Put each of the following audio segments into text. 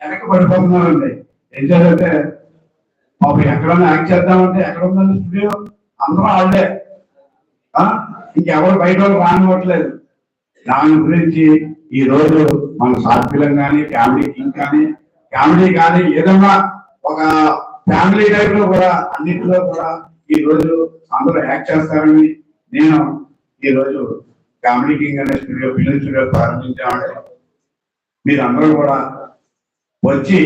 వెనకబడిపోతున్నారండి ఏం చేయాలంటే మాకు ఎక్కడన్నా యాక్ట్ చేద్దామంటే ఎక్కడ ఉందండి స్టూడియో అందరూ వాళ్ళే ఇంకెవరు బయట వాళ్ళు రానివ్వట్లేదు. దాని గురించి ఈ రోజు మన షార్ట్ కానీ ఫ్యామిలీ కింగ్ కానీ ఫ్యామిలీ కానీ ఏదన్నా ఒక ఫ్యామిలీ టైప్లో కూడా అన్నింటిలో కూడా ఈ రోజు అందరూ యాక్ట్ చేస్తారని నేను ఈ రోజు ఫ్యామిలీ కింగ్ అనే స్టూడియో ఫిలిం స్టూడియో ప్రారంభించామంటే మీరు అందరూ కూడా వచ్చి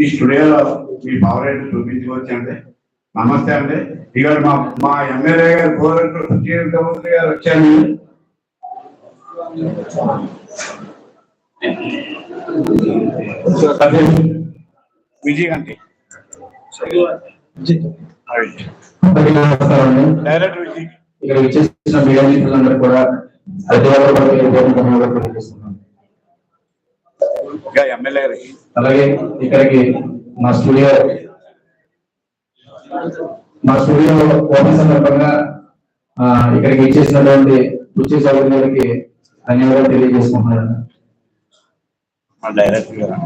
ఈ స్టూడియోలో మీ ఫేవరెట్ చూపించుకోవచ్చండి నమస్తే అండి. ఇవాళ మా మా ఎమ్మెల్యే గారు గోరంట్ల సుచీరంద్రమూర్తి గారు వచ్చాను విజయ్ అండి. డైరెక్టర్ విజయ్. ఇక్కడ విచ్చేసిన మీడియా మిత్రులందరూ కూడా ప్రతి ఒక్కరు కూడా పేరు పేరున ధన్యవాదాలు తెలియజేస్తున్నాను ఇంకా ఎమ్మెల్యే గారికి అలాగే ఇక్కడికి మా స్టూడియో మా స్టూడియో ఓపెన్ సందర్భంగా ఆ, ఇక్కడికి ఇచ్చేసినటువంటి రుచి సౌకర్యం గారికి ధన్యవాదాలు తెలియజేసుకుంటున్నాను. మా డైరెక్టర్ గారు.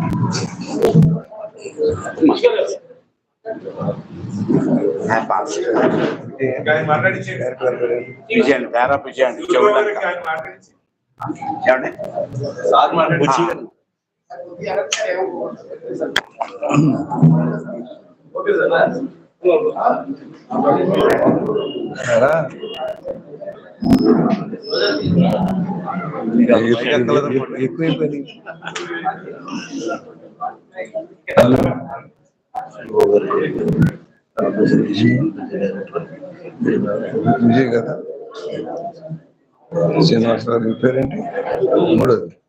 విజయ్ అండి పేరా విజయ్ అండి చెవులు ఏమండి బుచ్చి గారు. విజయ్ కదా శ్రీనివాసరావు మీ పేరేంటి మూడోది విజయ్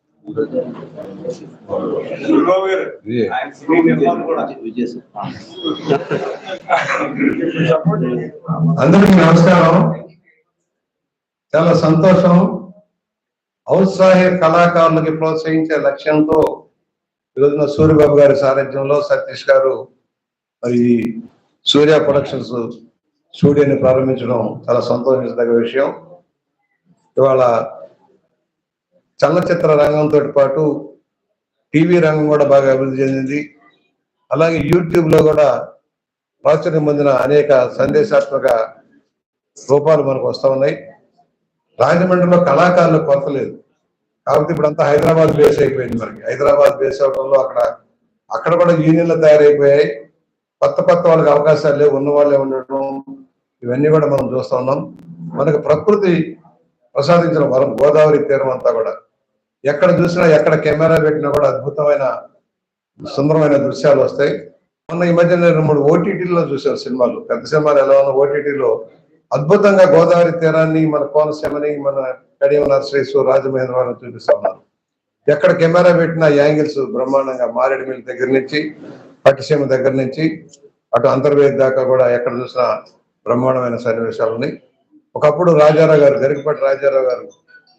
అందరికీ నమస్కారం. చాలా సంతోషం. ఔత్సాహిక కళాకారులకి ప్రోత్సహించే లక్ష్యంతో ఈరోజున సూర్యబాబు గారి సారథ్యంలో సతీష్ గారు మరి ఈ సూర్య ప్రొడక్షన్స్ స్టూడియోని ప్రారంభించడం చాలా సంతోషించదగ్గ విషయం. ఇవాళ చలనచిత్ర రంగంతో పాటు టీవీ రంగం కూడా బాగా అభివృద్ధి చెందింది. అలాగే యూట్యూబ్లో కూడా ప్రాచుర్యం పొందిన అనేక సందేశాత్మక రూపాలు మనకు వస్తూ ఉన్నాయి. రాజమండ్రిలో కళాకారులు కొరత లేదు. కాబట్టి ఇప్పుడు అంతా హైదరాబాద్ బేస్ అయిపోయింది మనకి. హైదరాబాద్ బేస్ అవడంలో అక్కడ అక్కడ కూడా యూనియన్లు తయారైపోయాయి. కొత్త కొత్త వాళ్ళకి అవకాశాలు లేవు. ఉన్న వాళ్ళే ఉండడం ఇవన్నీ కూడా మనం చూస్తూ ఉన్నాం. మనకు ప్రకృతి ప్రసాదించిన వరం గోదావరి తీరం అంతా కూడా. ఎక్కడ చూసినా ఎక్కడ కెమెరా పెట్టినా కూడా అద్భుతమైన సుందరమైన దృశ్యాలు వస్తాయి. మొన్న ఈ మధ్య నేను రెండు మూడు ఓటీటీలో చూశాను సినిమాలు. పెద్ద సినిమాలు ఎలా ఉన్న ఓటీటీలో అద్భుతంగా గోదావరి తీరాన్ని మన కోనసీమని మన కడియం నర్సరీస్ రాజమహేంద్రవరం చూపిస్తా ఉన్నారు. ఎక్కడ కెమెరా పెట్టిన యాంగిల్స్ బ్రహ్మాండంగా మారేడుమిల్లి దగ్గర నుంచి పట్టిసీమ దగ్గర నుంచి అటు అంతర్వేది దాకా కూడా ఎక్కడ చూసినా బ్రహ్మాండమైన సన్నివేశాలు ఉన్నాయి. ఒకప్పుడు రాజారావు గారు గరికపాటి రాజారావు గారు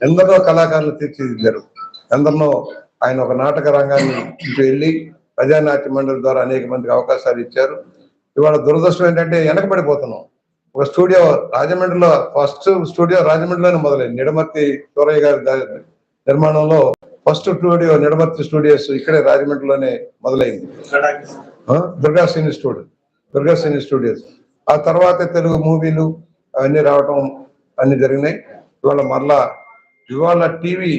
ఎందరో కళాకారులు తీర్చిదిద్దారు. ఎందరినో ఆయన ఒక నాటక రంగాన్ని వెళ్ళి ప్రజానాట్య మండలి ద్వారా అనేక మందికి అవకాశాలు ఇచ్చారు. ఇవాళ దురదృష్టం ఏంటంటే వెనకబడిపోతున్నాం. ఒక స్టూడియో రాజమండ్రిలో ఫస్ట్ స్టూడియో రాజమండ్రిలోనే మొదలైంది. నిడమర్తి సూరయ్య గారి నిర్మాణంలో ఫస్ట్ స్టూడియో నిడమర్తి స్టూడియోస్ ఇక్కడే రాజమండ్రిలోనే మొదలైంది. Durga cine studio Durga cine studios. ఆ తర్వాత తెలుగు మూవీలు అవన్నీ రావటం అన్ని జరిగినాయి. ఇవాళ మరలా ఇవాళ టీవీ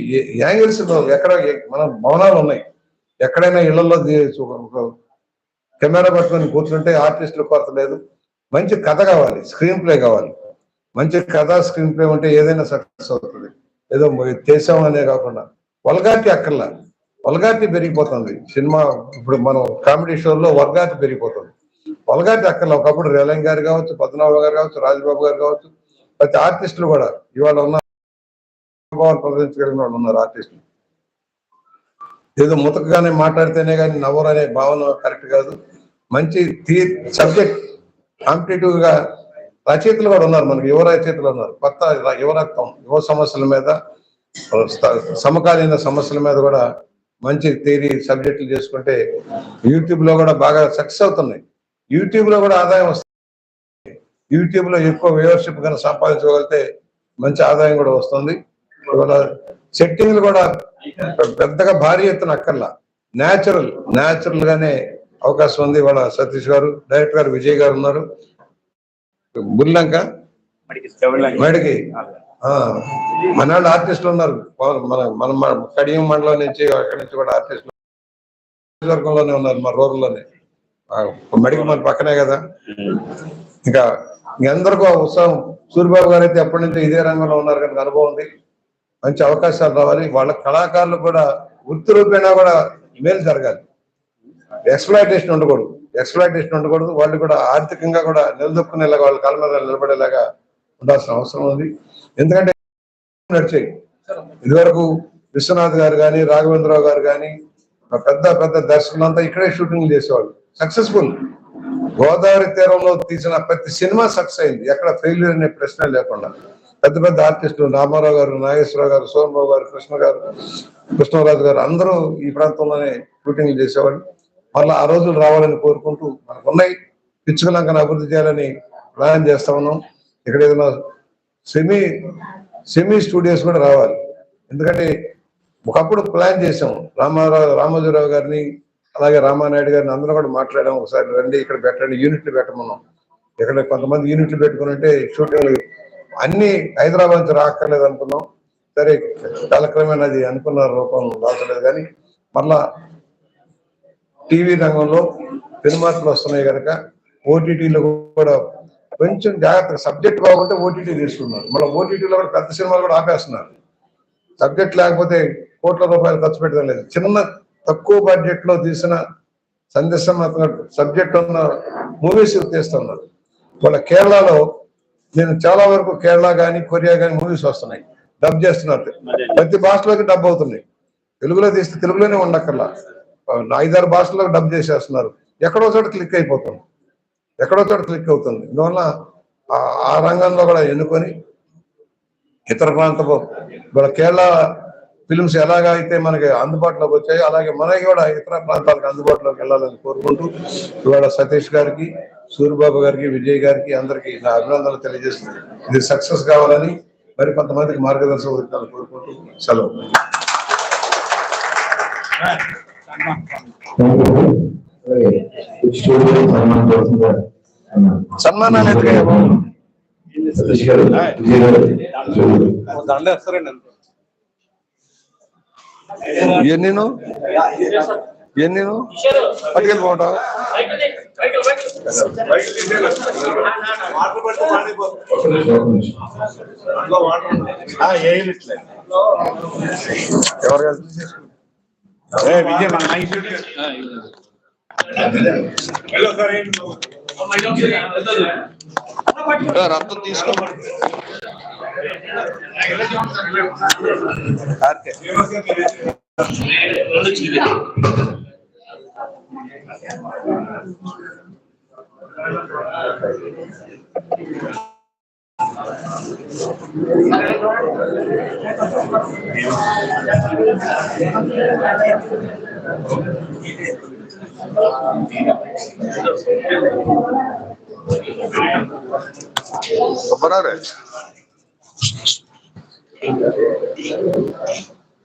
యాంగిల్స్ ఎక్కడ మన భవనాలు ఉన్నాయి. ఎక్కడైనా ఇళ్ళలో కెమెరా పట్టుకొని కూర్చుంటే ఆర్టిస్టులు కొరత లేదు. మంచి కథ కావాలి స్క్రీన్ ప్లే కావాలి. మంచి కథ స్క్రీన్ ప్లే ఉంటే ఏదైనా సక్సెస్ అవుతుంది. ఏదో చేసాం అనే కాకుండా. వల్గాటి అక్కర్లా. వల్గాటి పెరిగిపోతుంది. సినిమా ఇప్పుడు మనం కామెడీ షోల్లో వల్గాటి పెరిగిపోతుంది. వల్గాటి అక్కర్లా. ఒకప్పుడు రేలం గారు కావచ్చు పద్మనాభ గారు కావచ్చు రాజబాబు గారు కావచ్చు ప్రతి ఆర్టిస్టులు కూడా ఇవాళ ఉన్న అనుభవాన్ని ప్రదర్శించగలిగిన వాళ్ళు ఉన్నారు ఆర్టిస్టులు. ఏదో ముతకగానే మాట్లాడితేనే కానీ నవ్వరు అనే భావన కరెక్ట్ కాదు. మంచి తీ సబ్జెక్ట్ కాంపిటేటివ్గా రచయితలు కూడా ఉన్నారు మనకి యువ రచయితలు ఉన్నారు. కొత్త యువరక్తం యువ సమస్యల మీద సమకాలీన సమస్యల మీద కూడా మంచి థియరీ సబ్జెక్టులు చేసుకుంటే యూట్యూబ్లో కూడా బాగా సక్సెస్ అవుతున్నాయి. యూట్యూబ్లో కూడా ఆదాయం వస్తుంది యూట్యూబ్లో ఎక్కువ వ్యూవర్షిప్ కనుక సంపాదించగలిగితే మంచి ఆదాయం కూడా వస్తుంది. ఇవాళ సెట్టింగ్లు కూడా పెద్దగా భారీ ఎత్తున అక్కర్లా. న్యాచురల్ న్యాచురల్ గానే అవకాశం ఉంది వాళ్ళ సతీష్ గారు. డైరెక్టర్ గారు విజయ్ గారు ఉన్నారు. బుల్లంక. మేడకి ఆ, మన వాళ్ళు ఆర్టిస్టులు ఉన్నారు. మన మన మన కడియం మండలం నుంచి అక్కడి నుంచి కూడా ఆర్టిస్టులు వర్గంలోనే ఉన్నారు మా రూరల్లోనే. మడికి మన పక్కనే కదా. ఇంకా ఆ ఉత్సాహం. సూర్యబాబు గారు అయితే ఎప్పటి నుంచి ఇదే రంగంలో ఉన్నారు కనుక అనుభవం ఉంది. మంచి అవకాశాలు రావాలి. వాళ్ళ కళాకారులు కూడా వృత్తి రూపేణా కూడా మేలు జరగాలి. ఎక్స్ప్లాయిటేషన్ ఉండకూడదు. ఎక్స్ప్లాయిటేషన్ ఉండకూడదు. వాళ్ళు కూడా ఆర్థికంగా కూడా నిలదొక్కునేలాగా వాళ్ళ కాలం మీద నిలబడేలాగా ఉండాల్సిన అవసరం ఉంది. ఎందుకంటే నడిచాయి. ఇదివరకు విశ్వనాథ్ గారు కానీ రాఘవేంద్రరావు గారు కానీ పెద్ద పెద్ద దర్శకులంతా ఇక్కడే షూటింగ్ చేసేవాళ్ళు. సక్సెస్ఫుల్ గోదావరి తీరంలో తీసిన ప్రతి సినిమా సక్సెస్ అయింది. ఎక్కడ ఫెయిల్యూర్ అనే ప్రశ్న లేకుండా. పెద్ద పెద్ద ఆర్టిస్టులు రామారావు గారు నాగేశ్వరరావు గారు సోమరావు గారు కృష్ణ గారు కృష్ణరాజు గారు అందరూ ఈ ప్రాంతంలోనే షూటింగ్ చేసేవాళ్ళు. మళ్ళీ ఆ రోజులు రావాలని కోరుకుంటూ మనకు ఉన్నాయి పిచ్చుకలంకను అభివృద్ధి చేయాలని ప్లాన్ చేస్తా ఉన్నాం. ఇక్కడ ఏదైనా సెమీ సెమీ స్టూడియోస్ కూడా రావాలి. ఎందుకంటే ఒకప్పుడు ప్లాన్ చేసాం. రామారావు రామోజీరావు గారిని అలాగే రామానాయుడు గారిని అందరూ కూడా మాట్లాడాం. ఒకసారి రండి ఇక్కడ పెట్టండి యూనిట్లు పెట్టమన్నాం. ఇక్కడ కొంతమంది యూనిట్లు పెట్టుకుని ఉంటే షూటింగ్లు అన్ని హైదరాబాద్ రాక్కర్లేదు అనుకున్నాం. సరే కాలక్రమేణా అది అనుకున్న రూపం రాకలేదు కానీ మళ్ళా టీవీ రంగంలో పెనుమార్పులు వస్తున్నాయి కనుక ఓటీటీలో కూడా కొంచెం జాగ్రత్త సబ్జెక్ట్ బాగుంటే ఓటీటీ తీసుకున్నారు. మళ్ళీ ఓటీటీలో కూడా పెద్ద సినిమాలు కూడా ఆపేస్తున్నారు. సబ్జెక్ట్ లేకపోతే కోట్ల రూపాయలు ఖర్చు పెట్టడం లేదు. చిన్న తక్కువ బడ్జెట్లో తీసిన సందేశం సబ్జెక్ట్ ఉన్న మూవీస్ తీస్తున్నారు. వాళ్ళ కేరళలో నేను చాలా వరకు కేరళ కానీ కొరియా కానీ మూవీస్ వస్తున్నాయి. డబ్ చేస్తున్నారు. ప్రతి భాషలోకి డబ్ అవుతున్నాయి. తెలుగులో తీస్తే తెలుగులోనే ఉండక్కర్లా. ఐదారు భాషల్లో డబ్ చేసేస్తున్నారు. ఎక్కడో చోట క్లిక్ అయిపోతుంది. ఎక్కడో చోట క్లిక్ అవుతుంది. అందువల్ల ఆ- రంగంలో కూడా ఎన్నుకొని ఇతర ప్రాంతపు మన కేరళ ఫిలిమ్స్ ఎలాగ అయితే మనకి అందుబాటులోకి వచ్చాయో అలాగే మనకి కూడా ఇతర ప్రాంతాలకు అందుబాటులోకి వెళ్ళాలని కోరుకుంటూ ఇవాళ సతీష్ గారికి సూర్యబాబు గారికి విజయ్ గారికి అందరికి నా అభినందనలు తెలియజేస్తుంది ఇది సక్సెస్ కావాలని మరి కొంతమందికి మార్గదర్శకం వహించాలని కోరుకుంటూ సెలవు. స్టూడియో సన్మానం ఎన్నిను పట్టుకెళ్ళిపోవటం ఒక నిమిషం. ఎవరు? రక్తం తీసుకో R K. Bora, Arete. É.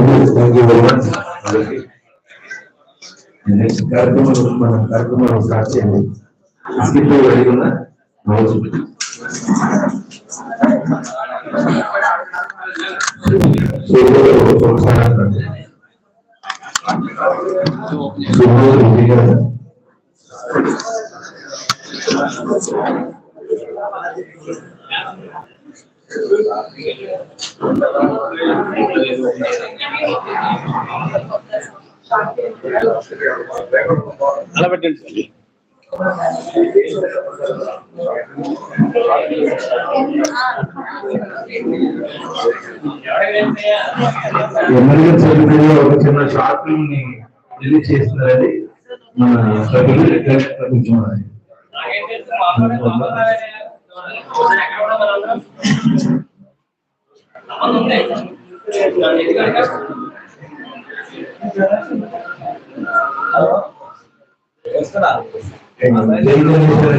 you. Thank you very much. Next కార్యక్రమం మన కార్యక్రమం స్టార్ట్ చేయండి స్కిప్ రెడీ ఉన్నా రోజు సుమోద్ అలా పెట్టండి ఎమర్జెన్సీ ఒక చిన్న షార్ట్ ఫిల్మ్ని రిలీజ్ చేస్తున్నారని మన సభ్యులు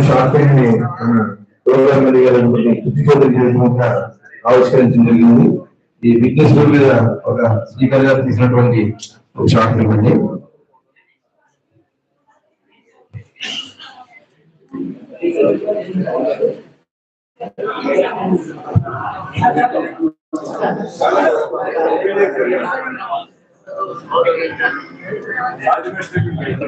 షార్ట్ ఫిల్మ్ని మన ప్రోగ్రామ్ గారు పుట్టిపోతలు చేయకుండా ఆవిష్కరించడం జరిగింది ఈ ఫిట్నెస్ బోర్డు మీద ఒక స్పీకర్ గారు తీసినటువంటి ఒక షార్ట్ ఫిల్మ్ అండి Hadi meşte gülmeyin.